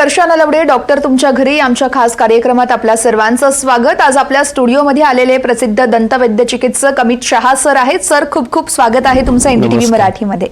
वर्षा Nalawade doctor तुमच्या घरी आमच्या खास कार्यक्रमात आपल्या सर्वांचं स्वागत. आज आपल्या स्टुडिओमध्ये आलेले प्रसिद्ध दंतवैद्य चिकित्सक अमित शहा सर आहेत. सर खूप खूप स्वागत आहे तुमचं एनडीटीव्ही. मराठीमध्ये.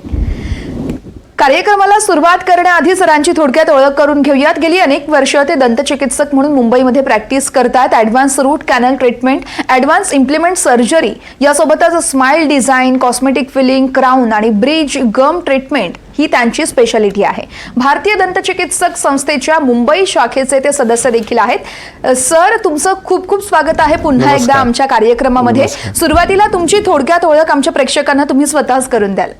कार्यक्रमाला सुरुवात करण्याआधी सरांची थोडक्यात ओळख करून घेऊयात. गेली अनेक वर्ष ते दंतचिकित्सक म्हणून मुंबईमध्ये प्रॅक्टिस करतात. Advance root canal treatment advance implement surgery यासोबतच smile design cosmetic filling crown आणि ब्रिज गम ट्रीटमेंट ही त्यांची स्पेशालिटी आहे. भारतीय दंतचिकित्सक संस्थेच्या मुंबई शाखेचे ते सदस्य देखील आहेत. सर तुमचं खूप खूप स्वागत आहे पुन्हा एकदा. आमच्या कार्यक्रमामध्ये. सुरुवातीला तुमची थोडक्यात ओळख आमच्या प्रेक्षकांना तुम्ही स्वतःच करून द्याल.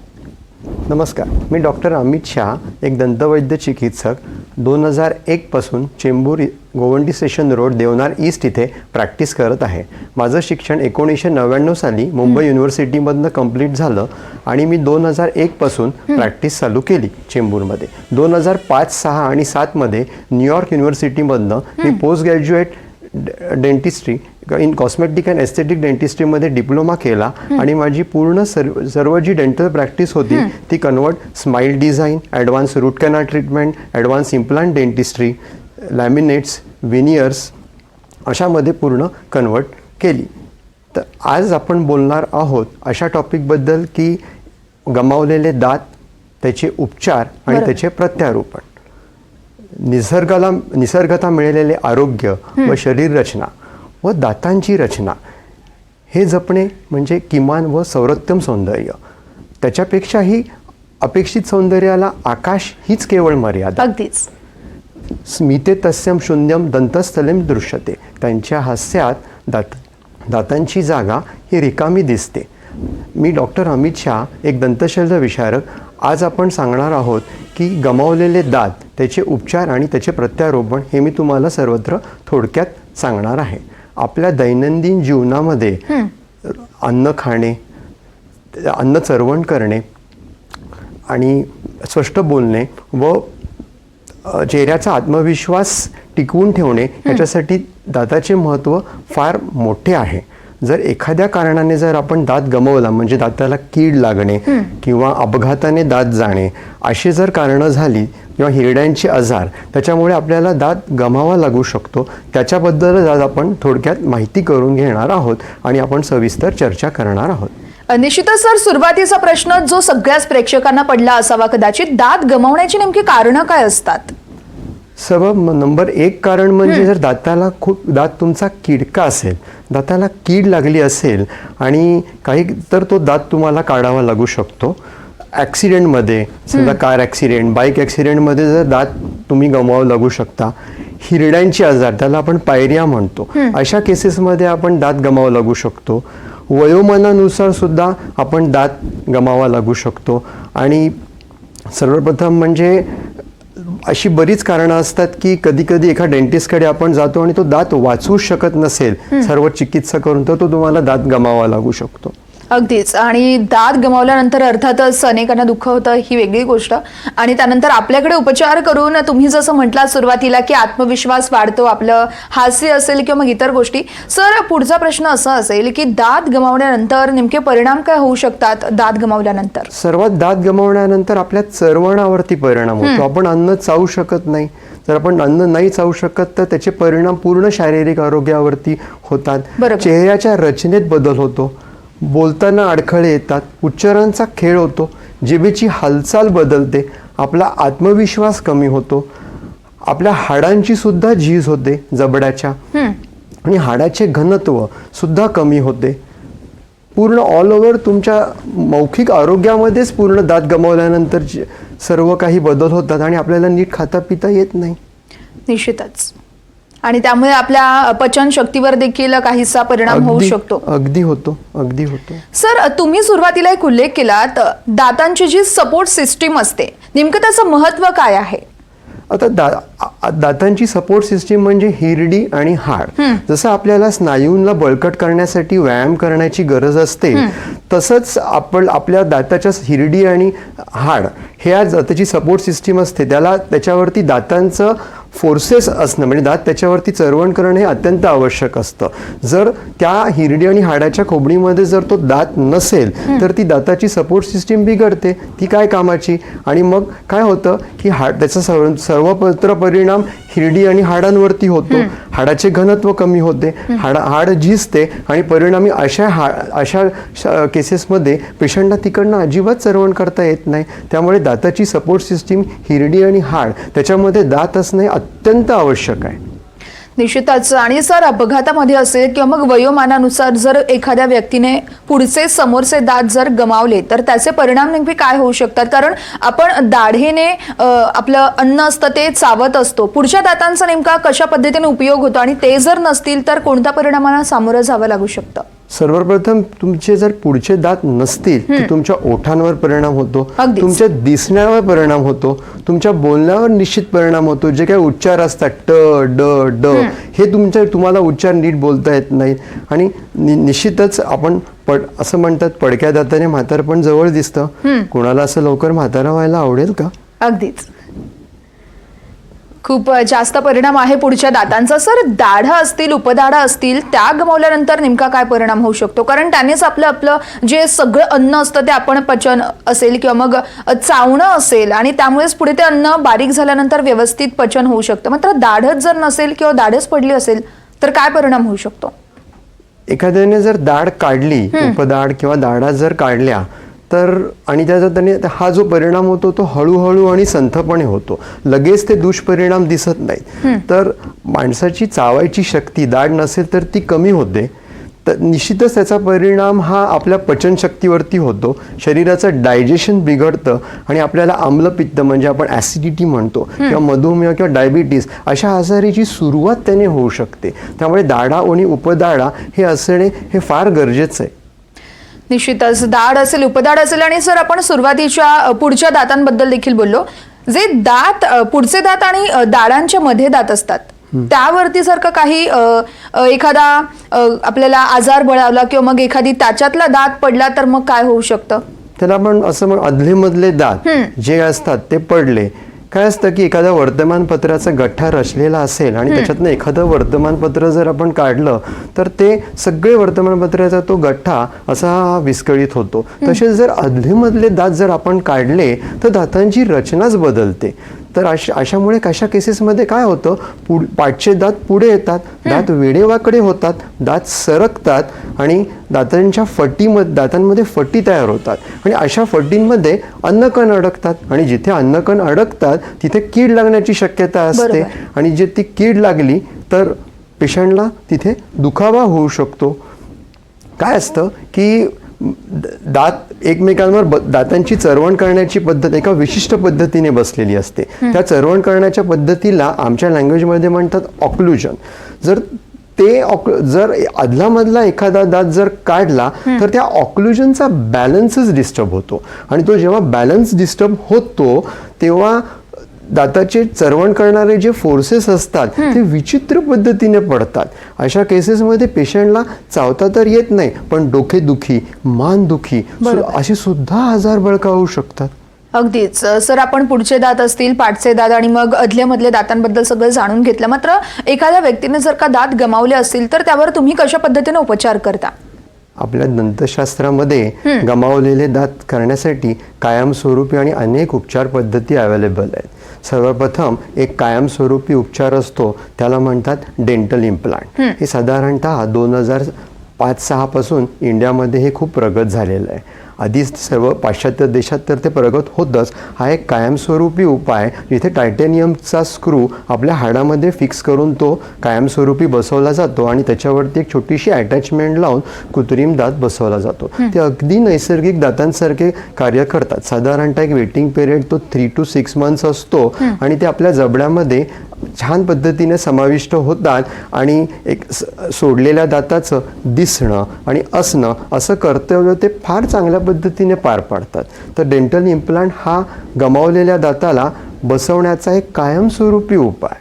नमस्कार. मी डॉक्टर अमित शहा एक दंतवैद्य चिकित्सक. दोन हजार एकपासून Chembur Govandi station road Deonar east इथे प्रॅक्टिस करत आहे. माझं शिक्षण एकोणीसशे नव्याण्णव साली मुंबई युनिव्हर्सिटीमधनं कंप्लीट झालं आणि मी दोन हजार एकपासून प्रॅक्टिस चालू केली चेंबूरमध्ये. दोन हजार पाच सहा आणि सातमध्ये न्यूयॉर्क युनिव्हर्सिटीमधनं मी post graduate dentistry in cosmetic and aesthetic डेंटिस्ट्रीमध्ये diploma केला आणि माझी पूर्ण सर्व सर्व जी डेंटल प्रॅक्टिस होती ती convert smile design advance root canal treatment advance implant dentistry laminates veneers अशामध्ये पूर्ण कन्वर्ट केली. तर आज आपण बोलणार आहोत अशा टॉपिकबद्दल की गमावलेले दात त्याचे उपचार आणि. त्याचे प्रत्यारोपण. निसर्गाला निसर्गता मिळालेले आरोग्य व शरीर रचना. व दातांची रचना. हे जपणे म्हणजे किमान व सर्वोत्तम सौंदर्य. त्याच्यापेक्षाही अपेक्षित सौंदर्याला आकाश हीच केवळ मर्यादा. अगदीच. स्मिते तस्यम शून्यम दंतस्थलेम दृश्यते. त्यांच्या हास्यात दात दातांची जागा ही रिकामी दिसते. मी डॉक्टर अमित शहा एक दंतशल्य विशारक आज आपण सांगणार आहोत की गमावलेले दात त्याचे उपचार आणि त्याचे प्रत्यारोपण हे मी तुम्हाला सर्वत्र थोडक्यात सांगणार आहे. आपल्या दैनंदिन जीवनामध्ये अन्न खाणे अन्न चरवण करणे आणि स्पष्ट बोलणे व चेहऱ्याचा आत्मविश्वास टिकवून ठेवणे याच्यासाठी दाताचे महत्त्व फार मोठे आहे. जर एखाद्या कारणाने जर आपण दात गमावला म्हणजे दाताला कीड लागणे किंवा अपघाताने दात जाणे अशी जर कारणं झाली किंवा हिरड्यांचे आजार त्याच्यामुळे आपल्याला दात गमावा लागू शकतो. त्याच्याबद्दल आज आपण थोडक्यात माहिती करून घेणार आहोत आणि आपण सविस्तर चर्चा करणार आहोत. निश्चितच सर सुरुवातीचा प्रश्न जो सगळ्याच प्रेक्षकांना पडला असावा कदाचित दात गमावण्याची नेमकी कारणं काय असतात? सर्व नंबर एक कारण म्हणजे जर दाताला खूप दात तुमचा किडका असेल दाताला कीड लागली असेल आणि काही तर तो दात तुम्हाला काढावा लागू शकतो. ॲक्सिडेंटमध्ये समजा कार ॲक्सिडेंट बाईक ॲक्सिडेंटमध्ये जर दात तुम्ही गमवावं लागू शकता हिरड्यांचे आजार त्याला आपण पायरिया म्हणतो. अशा केसेसमध्ये आपण दात गमावं लागू शकतो. वयोमानानुसार सुद्धा आपण दात गमावा लागू शकतो. आणि सर्वप्रथम म्हणजे अशी बरीच कारणं असतात की कधी कधी एका डेंटिस्टकडे आपण जातो आणि तो दात वाचवूच शकत नसेल. सर्व चिकित्सा करून तर तो तुम्हाला दात गमावा लागू शकतो. अगदीच. आणि दात गमावल्यानंतर अर्थातच अनेकांना दुःख होतं ही वेगळी गोष्ट. आणि त्यानंतर आपल्याकडे उपचार करून तुम्ही जसं म्हटलात सुरुवातीला की आत्मविश्वास वाढतो आपलं हास्य असेल किंवा मग इतर गोष्टी. सर पुढचा प्रश्न असा असेल की दात गमावल्यानंतर नेमके परिणाम काय होऊ शकतात दात गमावल्यानंतर? सर्वात दात गमावल्यानंतर आपल्या चरवणावरती परिणाम होतो. आपण अन्न चावू शकत नाही. जर आपण अन्न नाही चावू शकत तर त्याचे परिणाम पूर्ण शारीरिक आरोग्यावरती होतात. चेहऱ्याच्या रचनेत बदल होतो. बोलताना अडखळे येतात. उच्चारांचा खेळ होतो. जिभेची हालचाल बदलते. आपला आत्मविश्वास कमी होतो. आपल्या हाडांची सुद्धा झीज होते जबड्याच्या. आणि हाडाचे घनत्व सुद्धा कमी होते. पूर्ण ऑल ओव्हर तुमच्या मौखिक आरोग्यामध्येच पूर्ण दात गमावल्यानंतर सर्व काही बदल होतात आणि आपल्याला नीट खाता पिता येत नाही. निश्चितच. आणि त्यामुळे आपल्या पचन शक्तीवर देखील काहीसा परिणाम होऊ शकतो. अगदी होतो अगदी होतो. सर तुम्ही सुरुवातीला एक उल्लेख केलात दातांची जी सपोर्ट सिस्टीम असते नेमकं त्याचं महत्त्व काय आहे? आता दा दातांची सपोर्ट सिस्टीम म्हणजे हिरडी आणि हाड. जसं आपल्याला स्नायूंना बळकट करण्यासाठी व्यायाम करण्याची गरज असते तसंच आपण आपल्या दाताच्या हिरडी आणि हाड हे आज त्याची सपोर्ट सिस्टीम असते. त्याला त्याच्यावरती दातांचं फोर्सेस असणं म्हणजे दात त्याच्यावरती चरवण करणं हे अत्यंत आवश्यक असतं. जर त्या हिरडी आणि हाडाच्या खोबणीमध्ये जर तो दात नसेल तर ती दाताची सपोर्ट सिस्टीम बिघडते. ती काय कामाची? आणि मग काय होतं की हाड त्याचा सर्व सर्वपत्र परिणाम हिरडी आणि हाडांवरती होतो. हाडाचे घनत्व कमी होते. हाड हाड झिजते आणि परिणामी अशा हा अशा श- केसेसमध्ये पेशंटला तिकडनं अजिबात चरवण करता येत नाही. त्यामुळे दाताची सपोर्ट सिस्टीम हिरडी आणि हाड त्याच्यामध्ये दात असणे अत्यंत आवश्यक आहे. निश्चितच आणि सर अपघातामध्ये असेल किंवा मग वयोमानानुसार जर एखाद्या व्यक्तीने पुढचे समोरचे दात जर गमावले तर त्याचे परिणाम नेमके काय होऊ शकतात? कारण आपण दाढेने आपलं अन्न असतं ते चावत असतो. पुढच्या दातांचा नेमका कशा पद्धतीने उपयोग होतो? आणि ते जर नसतील तर कोणत्या परिणामाला सामोरं जावं लागू शकतं? सर्वप्रथम तुमचे जर पुढचे दात नसतील तर तुमच्या ओठांवर परिणाम होतो. तुमच्या दिसण्यावर परिणाम होतो तुमच्या बोलण्यावर निश्चित परिणाम होतो जे काही उच्चार असतात ट ड ड हे तुमच्या तुम्हाला उच्चार नीट बोलता येत नाहीत आणि निश्चितच आपण पड असं म्हणतात पडक्या दाताने म्हातारपण जवळ दिसतं. कोणाला असं लवकर म्हातारा व्हायला आवडेल का? अगदीच. खूप जास्त परिणाम आहे पुढच्या दातांचा. सर दाढा असतील उपदाढा असतील त्या गमावल्यानंतर नेमका काय परिणाम होऊ शकतो? कारण त्यानेच आपलं आपलं जे सगळं अन्न असतं ते आपण पचन असेल किंवा मग चावणं असेल आणि त्यामुळेच पुढे ते अन्न बारीक झाल्यानंतर व्यवस्थित पचन होऊ शकतं. मात्र दाढच जर नसेल किंवा दाढच पडली असेल तर काय परिणाम होऊ शकतो? एखाद्याने जर दाढ काढली उपदाढ किंवा दाढा जर काढल्या तर आणि त्याचा त्याने हा जो परिणाम होतो तो हळूहळू आणि संथपणे होतो. लगेच ते दुष्परिणाम दिसत नाहीत. तर माणसाची चावायची शक्ती दाढ नसेल तर ती कमी होते. तर निश्चितच त्याचा परिणाम हा आपल्या पचनशक्तीवरती होतो. शरीराचं डायजेशन बिघडतं आणि आपल्याला आम्लपित्त म्हणजे आपण ॲसिडिटी म्हणतो किंवा मधुमेह किंवा डायबिटीस अशा आजारीची सुरुवात त्याने होऊ शकते. त्यामुळे दाढा आणि उपदाढा हे असणे हे फार गरजेचं आहे. निश्चितच दाढ असेल उपदाढ असेल आणि सर आपण सुरुवातीच्या पुढच्या दातांबद्दल देखील बोललो. जे दात पुढचे दात आणि अ, दाढांच्या मध्ये दात असतात त्यावरती का काही एखादा आपल्याला आजार बळावला किंवा मग एखादी त्याच्यातला दात पडला तर मग काय होऊ शकतं? त्याला आपण असं म्हण अधलेमधले दात जे असतात ते पडले. काय असतं की एखाद्या वर्तमानपत्राचा गठ्ठा रचलेला असेल आणि त्याच्यातनं एखादं वर्तमानपत्र जर आपण काढलं तर ते सगळे वर्तमानपत्राचा तो गठ्ठा असा विस्कळीत होतो. तसेच जर अधलेमधले दात जर आपण काढले तर दातांची रचनाच बदलते. तर अशा अशामुळे कशा केसेसमध्ये काय होतं? पुढ पाठचे दात पुढे येतात दात वेडेवाकडे होतात दात सरकतात आणि दातांच्या फटीमध्ये दातांमध्ये फटी तयार होतात. आणि अशा फटींमध्ये अन्नकण अडकतात. आणि जिथे अन्नकण अडकतात तिथे कीड लागण्याची शक्यता असते. आणि जे ती कीड लागली तर पेशंटला तिथे दुखावा होऊ शकतो. काय असतं की दात एकमेकांवर दातांची चरवण करण्याची पद्धत एका विशिष्ट पद्धतीने बसलेली असते. त्या चरवण करण्याच्या पद्धतीला आमच्या लँग्वेजमध्ये म्हणतात ऑक्लुजन जर ते ऑक जर अदलामधला एखादा दात जर काढला तर त्या ऑक्लुजनचा बॅलन्सच डिस्टर्ब होतो. आणि तो जेव्हा बॅलन्स डिस्टर्ब होतो तेव्हा दाताचे चरवण करणारे जे फोर्सेस असतात ते विचित्र पद्धतीने पडतात. अशा केसेसमध्ये पेशंटला चावता तर येत नाही पण डोकेदुखी मानदुखी. असे सुद्धा आजार बळकावू शकतात. अगदीच. सर आपण पुढचे दात असतील पाठचे दात आणि मग अधल्यामधल्या दातांबद्दल सगळं जाणून घेतलं. मात्र एखाद्या व्यक्तीने जर का दात गमावले असतील तर त्यावर तुम्ही कशा पद्धतीने उपचार करता? आपल्या दंतशास्त्रामध्ये गमावलेले दात करण्यासाठी कायमस्वरूपी आणि अनेक उपचार पद्धती अवेलेबल आहेत. सर्वप्रथम एक कायमस्वरूपी उपचार असतो त्याला म्हणतात डेंटल इम्प्लांट हे साधारणतः दोन हजार पाच सहापासून इंडियामध्ये हे खूप प्रगत झालेलं आहे. आधीच सर्व पाश्चात्य देशात तर ते प्रगत होतंच. हा एक कायमस्वरूपी उपाय जिथे टायटेनियमचा स्क्रू आपल्या हाडामध्ये फिक्स करून तो कायमस्वरूपी बसवला जातो आणि त्याच्यावरती एक छोटीशी अटॅचमेंट लावून कृत्रिम दात बसवला जातो. ते अगदी नैसर्गिक दातांसारखे कार्य करतात. साधारणतः एक वेटिंग पिरियड तो थ्री टू सिक्स मंथ्स असतो आणि ते आपल्या जबड्यामध्ये छान पद्धतीने समाविष्ट होतात आणि एक स- सोडलेल्या दाताचं दिसणं आणि असणं असं कर्तव्य ते फार चांगल्या पद्धतीने पार पाडतात. तर डेंटल इम्प्लांट हा गमावलेल्या दाताला बसवण्याचा एक कायमस्वरूपी उपाय.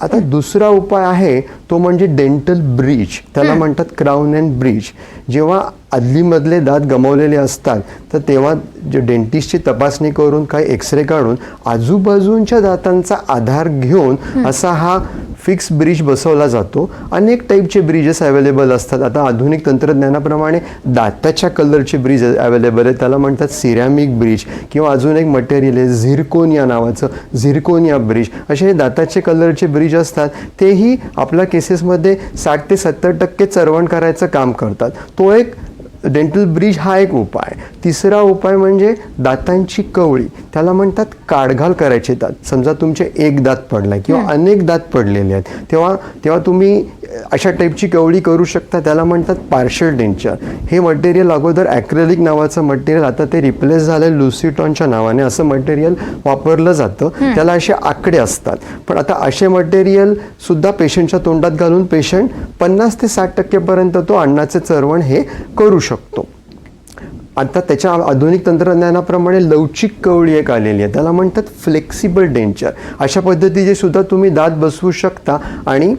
आता दुसरा उपाय आहे तो म्हणजे डेंटल ब्रिज त्याला म्हणतात क्राऊन अँड ब्रिज जेव्हा आदलीमधले दात गमावलेले असतात तर तेव्हा जे डेंटिस्टची तपासणी करून काही एक्सरे काढून आजूबाजूंच्या दातांचा आधार घेऊन असा हा फिक्स ब्रिज बसवला जातो. अनेक टाईपचे ब्रिजेस अवेलेबल असतात. आता आधुनिक तंत्रज्ञानाप्रमाणे दाताच्या कलरचे ब्रिज अवेलेबल आहे त्याला म्हणतात सिरॅमिक ब्रिज किंवा अजून एक मटेरियल आहे झिरकोनिया नावाचं झिरकोनिया ब्रिज असे हे दाताचे कलरचे ब्रिज असतात. तेही आपल्या केसेसमध्ये साठ ते सत्तर टक्के चरवण करायचं काम करतात. तो एक डेंटल ब्रिज हा एक उपाय. तिसरा उपाय म्हणजे दातांची कवळी. त्याला म्हणतात काढघाल करायचे दात. समजा तुमचे एक दात पडलाय किंवा अनेक दात पडलेले आहेत. तेव्हा तेव्हा तुम्ही अशा टाईपची कवळी करू शकता. त्याला म्हणतात पार्शल डेंचर हे मटेरियल अगोदर ॲक्रेलिक नावाचं मटेरियल आता ते रिप्लेस झालं लुसिटॉनच्या नावाने. असं मटेरियल वापरलं जातं. त्याला असे आकडे असतात. पण आता असे मटेरियल सुद्धा पेशंटच्या तोंडात घालून पेशंट पन्नास ते साठ टक्केपर्यंत तो अन्नाचे चरवण हे करू शकतो. आता त्याच्या आधुनिक तंत्रज्ञानाप्रमाणे लवचिक कवळी एक आलेली आहे. त्याला म्हणतात फ्लेक्सिबल डेंचर अशा पद्धतीचे सुद्धा तुम्ही दात बसवू शकता आणि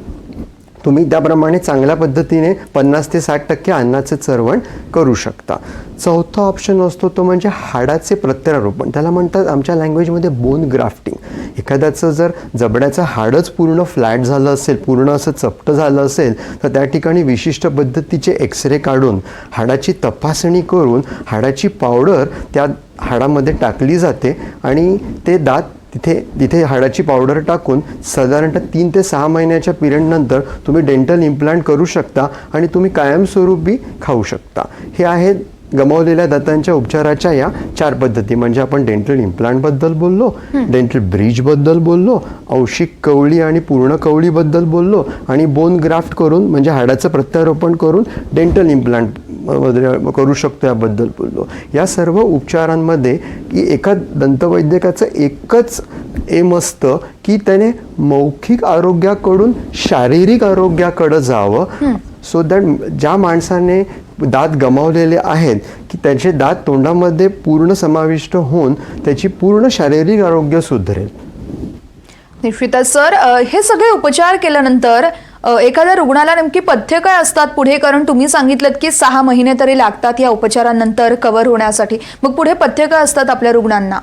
तुम्ही त्याप्रमाणे चांगल्या पद्धतीने पन्नास ते साठ टक्के अन्नाचं चरवण करू शकता. चौथा ऑप्शन असतो तो म्हणजे हाडाचे प्रत्यारोपण. त्याला म्हणतात आमच्या लँग्वेजमध्ये बोन ग्राफ्टिंग एखाद्याचं जर जबड्याचं हाडच पूर्ण फ्लॅट झालं असेल पूर्ण असं चपटं झालं असेल तर त्या ठिकाणी विशिष्ट पद्धतीचे एक्सरे काढून हाडाची तपासणी करून हाडाची पावडर त्या हाडामध्ये टाकली जाते आणि ते दात तिथे तिथे हाडाची पावडर टाकून साधारणतः तीन ते सहा महिन्याच्या पिरियडनंतर तुम्ही डेंटल इम्प्लांट करू शकता आणि तुम्ही कायमस्वरूपी खाऊ शकता. हे आहेत गमावलेल्या दातांच्या उपचाराच्या या चार पद्धती. म्हणजे आपण डेंटल इम्प्लांटबद्दल बोललो डेंटल ब्रिजबद्दल बोललो औषिक कवळी आणि पूर्ण कवळीबद्दल बोललो आणि बोन ग्राफ्ट करून म्हणजे हाडाचं प्रत्यारोपण करून डेंटल इम्प्लांट करू शकतो याबद्दल बोललो. या सर्व उपचारांमध्ये की एका दंतवैद्यकाचं एकच एम असतं की त्याने मौखिक आरोग्याकडून शारीरिक आरोग्याकडं जावं. सो दॅट ज्या माणसाने दात गमावलेले आहेत की त्याचे दात तोंडामध्ये पूर्ण समाविष्ट होऊन त्याची पूर्ण शारीरिक आरोग्य सुधरेल. निश्चितच सर. हे सगळे उपचार केल्यानंतर एखाद्या रुग्णाला नेमकी पथ्य काय असतात पुढे? कारण तुम्ही सांगितलं की सहा महिने तरी लागतात या उपचारानंतर कव्हर होण्यासाठी. मग पुढे पथ्य काय असतात आपल्या रुग्णांना?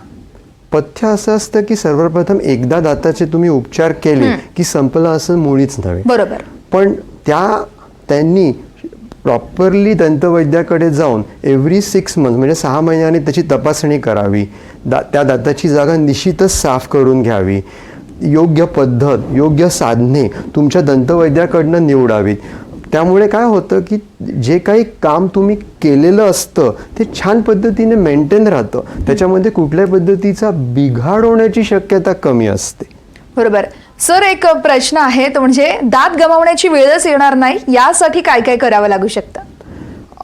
पथ्य असं असतं की सर्वप्रथम एकदा दाताचे तुम्ही उपचार केले की संपलं असं मुळीच नव्हे. बरोबर. पण त्या त्यांनी प्रॉपरली दंतवैद्याकडे जाऊन एव्हरी सिक्स मंथ म्हणजे सहा महिन्याने त्याची तपासणी करावी. दा त्या दाताची जागा निश्चितच साफ करून घ्यावी. योग्य पद्धत योग्य साधने तुमच्या दंतवैद्याकडनं निवडावीत. त्यामुळे काय होतं की जे काही काम तुम्ही केलेलं असतं ते छान पद्धतीने मेंटेन राहतं. त्याच्यामध्ये कुठल्याही पद्धतीचा बिघाड होण्याची शक्यता कमी असते. बरोबर. सर एक प्रश्न आहे तो म्हणजे दात गमावण्याची वेळच येणार नाही यासाठी काय काय करावं लागू शकतं?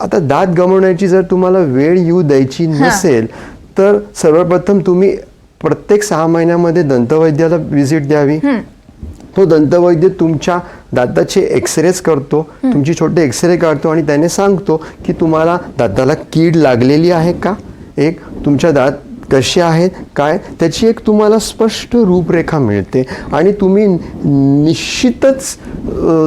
आता दात गमावण्याची जर तुम्हाला वेळ येऊ द्यायची नसेल तर सर्वप्रथम तुम्ही प्रत्येक सहा महिन्यामध्ये दंतवैद्याला व्हिजिट द्यावी. तो दंतवैद्य तुमच्या दाताचे एक्सरेज करतो तुमची छोटे एक्सरे काढतो आणि त्याने सांगतो की तुम्हाला दाताला कीड लागलेली आहे का? एक तुमच्या दात कसे आहेत काय? त्याची एक तुम्हाला स्पष्ट रूपरेखा मिळते. आणि तुम्ही निश्चितच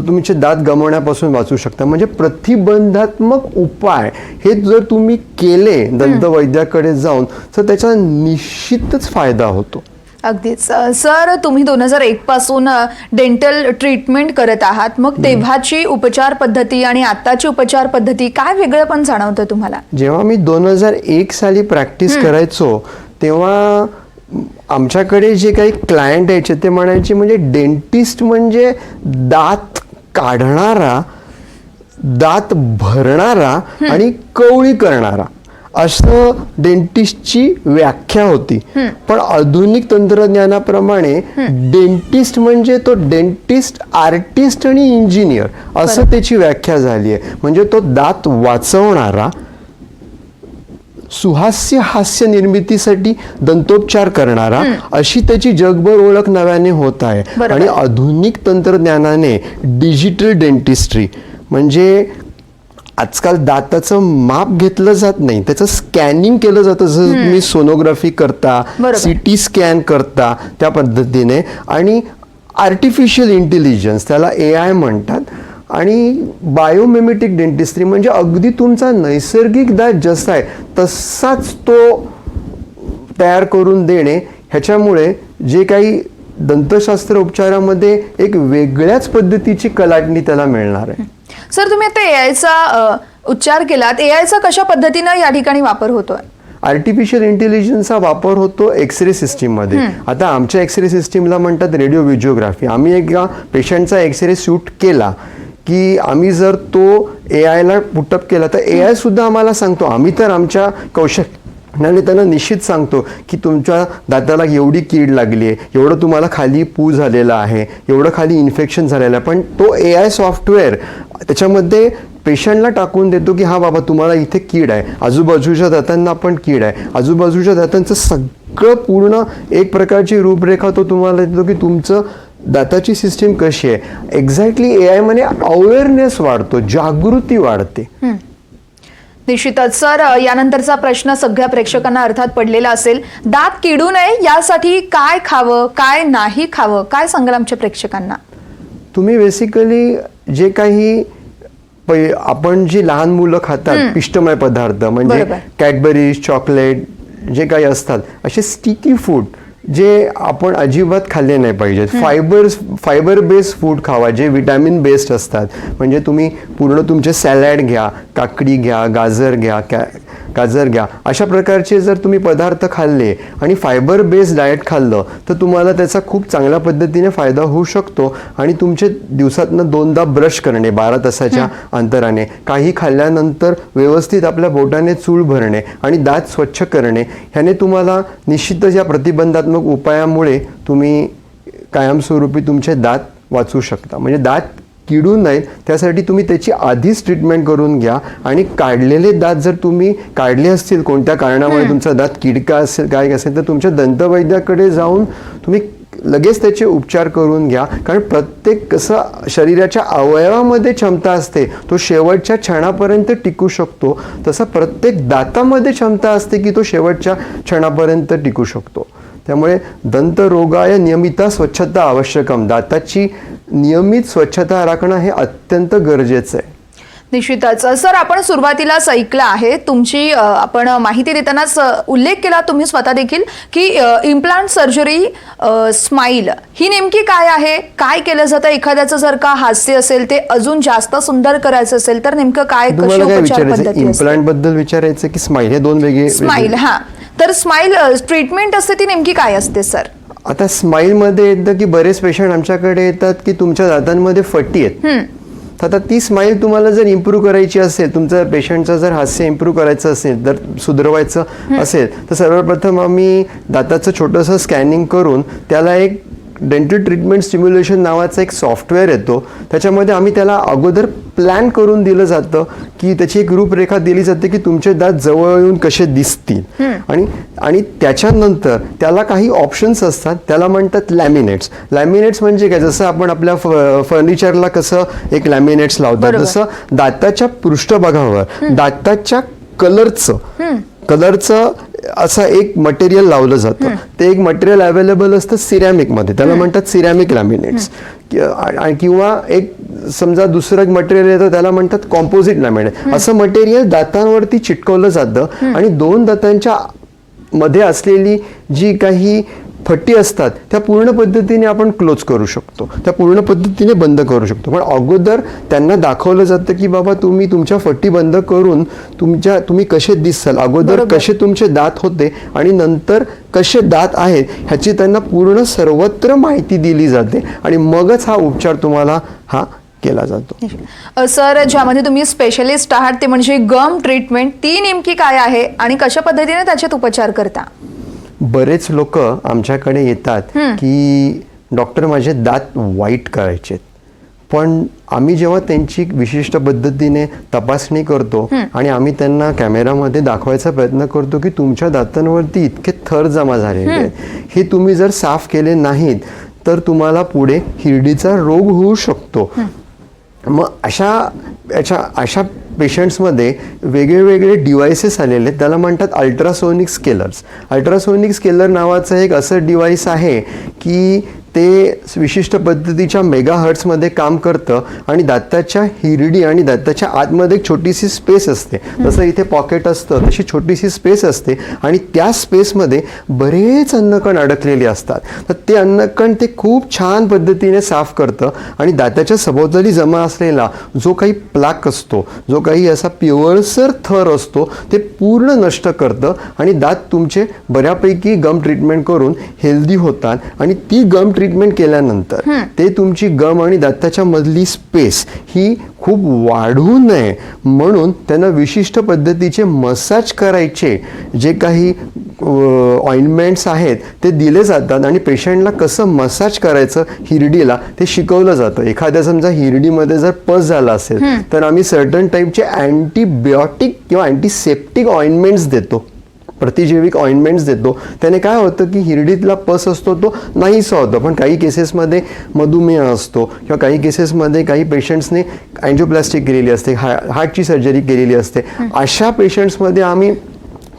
तुमचे दात गमावण्यापासून वाचू शकता. म्हणजे प्रतिबंधात्मक उपाय हे जर तुम्ही केले दंतवैद्याकडे जाऊन तर त्याचा निश्चितच फायदा होतो. अगदीच. सर तुम्ही दोन हजार एक पासून डेंटल ट्रीटमेंट करत आहात. मग तेव्हाची उपचार पद्धती आणि आताची उपचार पद्धती काय वेगळं पण जाणवतं तुम्हाला? जेव्हा मी दोन हजार एक साली प्रॅक्टिस करायचो तेव्हा आमच्याकडे जे काही क्लायंट यायचे ते म्हणायचे म्हणजे डेंटिस्ट म्हणजे दात काढणारा दात भरणारा आणि कवळी करणारा. असं डेंटिस्टची व्याख्या होती. पण आधुनिक तंत्रज्ञानाप्रमाणे डेंटिस्ट म्हणजे तो डेंटिस्ट आर्टिस्ट आणि इंजिनियर असं त्याची व्याख्या झाली आहे. म्हणजे तो दात वाचवणारा सुहास्य हास्य निर्मितीसाठी दंतोपचार करणारा अशी त्याची जगभर ओळख नव्याने होत आहे. आणि आधुनिक तंत्रज्ञानाने डिजिटल डेंटिस्ट्री म्हणजे आजकाल दाताचं माप घेतलं जात नाही. त्याचं स्कॅनिंग केलं जातं. जसं तुम्ही सोनोग्राफी करता. सी टी स्कॅन करता त्या पद्धतीने. आणि आर्टिफिशियल इंटेलिजन्स त्याला ए आय म्हणतात. आणि बायोमेमेटिक डेंटिस्ट्री म्हणजे अगदी तुमचा नैसर्गिक दात जसा आहे तसाच तो तयार करून देणे ह्याच्यामुळे जे काही दंतशास्त्र उपचारामध्ये एक वेगळ्याच पद्धतीची कलाटणी त्याला मिळणार आहे. सर तुम्ही आता एआयचा उच्चार केलात. एआयचा कशा पद्धतीनं या ठिकाणी वापर होतोय? आर्टिफिशियल इंटेलिजन्सचा वापर होतो एक्सरे सिस्टीममध्ये. आता आमच्या एक्सरे सिस्टीमला म्हणतात रेडिओ व्हिडिओग्राफी आम्ही एका पेशंटचा एक्सरे शूट केला की आम्ही जर तो ए आयला पुटअप केला तर ए आय सुद्धा आम्हाला सांगतो. आम्ही तर आमच्या आणि त्यांना निश्चित सांगतो की तुमच्या दाताला एवढी कीड लागली आहे एवढं तुम्हाला खाली पू झालेला आहे एवढं खाली इन्फेक्शन झालेलं आहे. पण तो ए आय सॉफ्टवेअर त्याच्यामध्ये पेशंटला टाकून देतो की हा बाबा तुम्हाला इथे कीड आहे आजूबाजूच्या दातांना पण कीड आहे आजूबाजूच्या दातांचं सगळं पूर्ण एक प्रकारची रूपरेखा तो तुम्हाला देतो की तुमचं दाताची सिस्टीम कशी आहे. एक्झॅक्टली ए आयमध्ये अवेअरनेस वाढतो जागृती वाढते. निश्चितच. सर यानंतरचा प्रश्न सगळ्या प्रेक्षकांना अर्थात पडलेला असेल. दात किडू नये यासाठी काय खावं काय नाही खावं काय सांगाल आमच्या प्रेक्षकांना? तुम्ही बेसिकली जे काही आपण जी लहान मुलं खातात पिष्टमय पदार्थ म्हणजे. कॅडबरीज चॉकलेट जे काही असतात असे स्टिकी फूड जे आपण अजिबात खाल्ले नाही पाहिजेत. फायबर फायबर बेस्ड फूड खावा जे विटॅमिन बेस्ड असतात. म्हणजे तुम्ही पूर्ण तुमचे सॅलॅड घ्या काकडी घ्या गाजर घ्या कॅ गाजर घ्या. अशा प्रकारचे जर तुम्ही पदार्थ खाल्ले आणि फायबर बेस्ड डाएट खाल्लं तर तुम्हाला त्याचा खूप चांगल्या पद्धतीने फायदा होऊ शकतो आणि तुमचे दिवसातनं दोनदा ब्रश करणे बारा तासाच्या अंतराने काही खाल्ल्यानंतर व्यवस्थित आपल्या बोटाने चूळ भरणे आणि दात स्वच्छ करणे ह्याने तुम्हाला निश्चितच या प्रतिबंधात्मक उपायामुळे तुम्ही कायमस्वरूपी तुमचे दात वाचवू शकता. म्हणजे दात किडू नयेत त्यासाठी तुम्ही त्याची आधीच ट्रीटमेंट करून घ्या. आणि काढलेले दात जर तुम्ही काढले असतील कोणत्या कारणामुळे तुमचा दात किडका असेल काय असेल तर तुमच्या दंतवैद्याकडे जाऊन तुम्ही लगेच त्याचे उपचार करून घ्या. कारण प्रत्येक कसं शरीराच्या अवयवामध्ये क्षमता असते तो शेवटच्या क्षणापर्यंत टिकू शकतो. तसा प्रत्येक दातामध्ये क्षमता असते की तो शेवटच्या क्षणापर्यंत टिकू शकतो. त्यामुळे दंतरोगाय नियमिता स्वच्छता आवश्यकम. दाताची नियमित स्वच्छता राखणं हे अत्यंत गरजेचं आहे. निश्चितच. सर आपण सुरुवातीलाच ऐकलं आहे. तुमची आपण माहिती देतानाच उल्लेख केला तुम्ही स्वतः देखील की इम्प्लांट सर्जरी स्माईल ही नेमकी काय आहे? काय केलं जातं? एखाद्याचं जर का हास्य असेल ते अजून जास्त सुंदर करायचं असेल तर नेमकं काय तुम्हाला विचारायचं? इम्प्लांटबद्दल विचारायचं की स्माईल? हे दोन वेगळे स्माईल हा. तर स्माईल ट्रीटमेंट असते ती नेमकी काय असते सर? आता स्माईलमध्ये येतं की बरेच पेशंट आमच्याकडे येतात की तुमच्या दातांमध्ये फटी आहेत. तर आता ती स्माईल तुम्हाला जर इम्प्रूव्ह करायची असेल तुमचं पेशंटचं जर हास्य इम्प्रूव्ह करायचं असेल जर सुधरवायचं असेल तर सर्वप्रथम आम्ही दाताचं छोटंसं स्कॅनिंग करून त्याला एक डेंटल ट्रीटमेंट स्टिम्युलेशन नावाचा एक सॉफ्टवेअर येतो. त्याच्यामध्ये आम्ही त्याला अगोदर प्लॅन करून दिलं जातं की त्याची एक रूपरेखा दिली जाते की तुमचे दात जवळ येऊन कसे दिसतील. आणि आणि त्याच्यानंतर त्याला काही ऑप्शन्स असतात. त्याला म्हणतात लॅमिनेट्स लॅमिनेट्स म्हणजे काय? जसं आपण आपल्या फर्निचरला कसं एक लॅमिनेट्स लावतात. तसं दाताच्या पृष्ठभागावर दाताच्या कलरचं कलरचं असं एक मटेरियल लावलं जातं. ते एक मटेरियल अवेलेबल असतं सिरॅमिकमध्ये. त्याला म्हणतात सिरॅमिक लॅमिनेट्स किंवा एक समजा दुसरं एक मटेरियल येतं त्याला म्हणतात कॉम्पोजिट लॅमिनेट असं मटेरियल दातांवरती चिटकवलं जातं आणि दोन दातांच्या मध्ये असलेली जी काही फटी असतात त्या पूर्ण पद्धतीने आपण क्लोज करू शकतो. त्या पूर्ण पद्धतीने बंद करू शकतो. पण अगोदर त्यांना दाखवलं जातं की बाबा तुम्ही तुमच्या फटी बंद करून तुमच्या तुम्ही कसे दिसाल अगोदर. कसे तुमचे दात होते आणि नंतर कसे दात आहेत ह्याची त्यांना पूर्ण सर्वत्र माहिती दिली जाते आणि मगच हा उपचार तुम्हाला हा केला जातो. सर ज्यामध्ये तुम्ही स्पेशलिस्ट आहात ते म्हणजे गम ट्रीटमेंट ती नेमकी काय आहे आणि कशा पद्धतीने त्याच्यात उपचार करता? बरेच लोक आमच्याकडे येतात की डॉक्टर माझे दात वाईट करायचे पण आम्ही जेव्हा त्यांची विशिष्ट पद्धतीने तपासणी करतो आणि आम्ही त्यांना कॅमेरामध्ये दाखवायचा प्रयत्न करतो की तुमच्या दातांवरती इतके थर जमा झालेले आहेत. हे तुम्ही जर साफ केले नाहीत तर तुम्हाला पुढे हिरडीचा रोग होऊ शकतो. मग अशा याच्या अशा पेशंट्समध्ये वेगळे वेगळे डिव्हायसेस आलेले आहेत. त्याला म्हणतात अल्ट्रासोनिक स्केलर्स अल्ट्रासोनिक स्केलर नावाचं एक असं डिव्हाइस आहे की ते विशिष्ट पद्धतीच्या मेगा हर्ट्समध्ये काम करतं आणि दाताच्या हिरडी आणि दाताच्या आतमध्ये एक छोटीशी स्पेस असते. जसं इथे पॉकेट असतं तशी छोटीशी स्पेस असते आणि त्या स्पेसमध्ये बरेच अन्नकण अडकलेले असतात. तर ते अन्नकण ते खूप छान पद्धतीने साफ करतं आणि दाताच्या सभोवताली जमा असलेला जो काही प्लाक असतो जो काही असा पिवळसर थर असतो ते पूर्ण नष्ट करतं आणि दात तुमचे बऱ्यापैकी गम ट्रीटमेंट करून हेल्दी होतात आणि ती गम ट्रीटमेंट केल्यानंतर ते तुमची गम आणि दाताच्या मधली स्पेस ही खूप वाढू नये. म्हणून त्यांना विशिष्ट पद्धतीचे मसाज करायचे. जे काही ऑइंटमेंट्स आहेत ते दिले जातात आणि पेशंटला कसं मसाज करायचं हिरडीला ते शिकवलं जातं. एखाद्या समजा हिरडीमध्ये जर पस झाला असेल तर आम्ही सर्टन टाईपचे अँटीबायोटिक किंवा अँटीसेप्टिक ऑइंटमेंट्स देतो. प्रतिजैविक ऑइंटमेंट्स देतो. त्याने काय होतं की हिरडीतला पस असतो तो नाहीसा होतो. पण काही केसेसमध्ये मधुमेह असतो किंवा काही केसेसमध्ये काही पेशंट्सने अँजिओप्लास्टिक केलेली असते हा हार्टची सर्जरी केलेली असते. अशा पेशंट्समध्ये आम्ही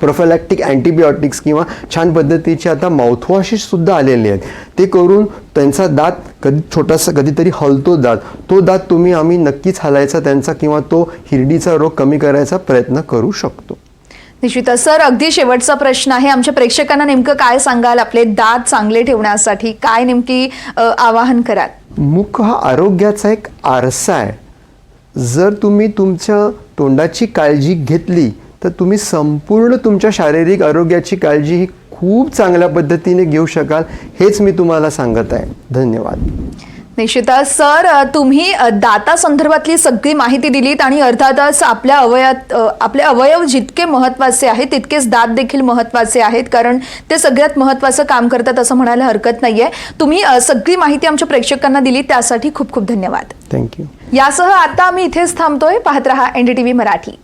प्रोफॅलॅक्टिक अँटीबायोटिक्स किंवा छान पद्धतीचे आता माउथवॉशेस सुद्धा आलेले आहेत. ते करून त्यांचा दात कधी छोटासा कधीतरी हलतो दात. तो दात तुम्ही आम्ही नक्कीच हलायचा त्यांचा किंवा तो हिरडीचा रोग कमी करायचा प्रयत्न करू शकतो. निश्चितच सर अगदी शेवटचा प्रश्न आहे. आमच्या प्रेक्षकांना नेमकं काय सांगाल? आपले दात चांगले ठेवण्यासाठी काय नेमकी आवाहन कराल? मुख हा आरोग्याचा एक आरसा आहे. जर तुम्ही तुमच्या तोंडाची काळजी घेतली तर तुम्ही संपूर्ण तुमच्या शारीरिक आरोग्याची काळजी ही खूप चांगल्या पद्धतीने घेऊ शकाल हेच मी तुम्हाला सांगत आहे. धन्यवाद. निश्चितच. सर तुम्ही दाता संदर्भातली सगळी माहिती दिलीत आणि अर्थातच आपल्या अवयात आपले अवयव जितके महत्त्वाचे आहेत तितकेच दात देखील महत्त्वाचे आहेत कारण ते सगळ्यात महत्त्वाचं काम करतात असं म्हणायला हरकत नाहीये. तुम्ही सगळी माहिती आमच्या प्रेक्षकांना दिली त्यासाठी खूप खूप धन्यवाद. थँक्यू यासह आता आम्ही इथेच थांबतोय. पाहत रहा एनडीटीव्ही मराठी.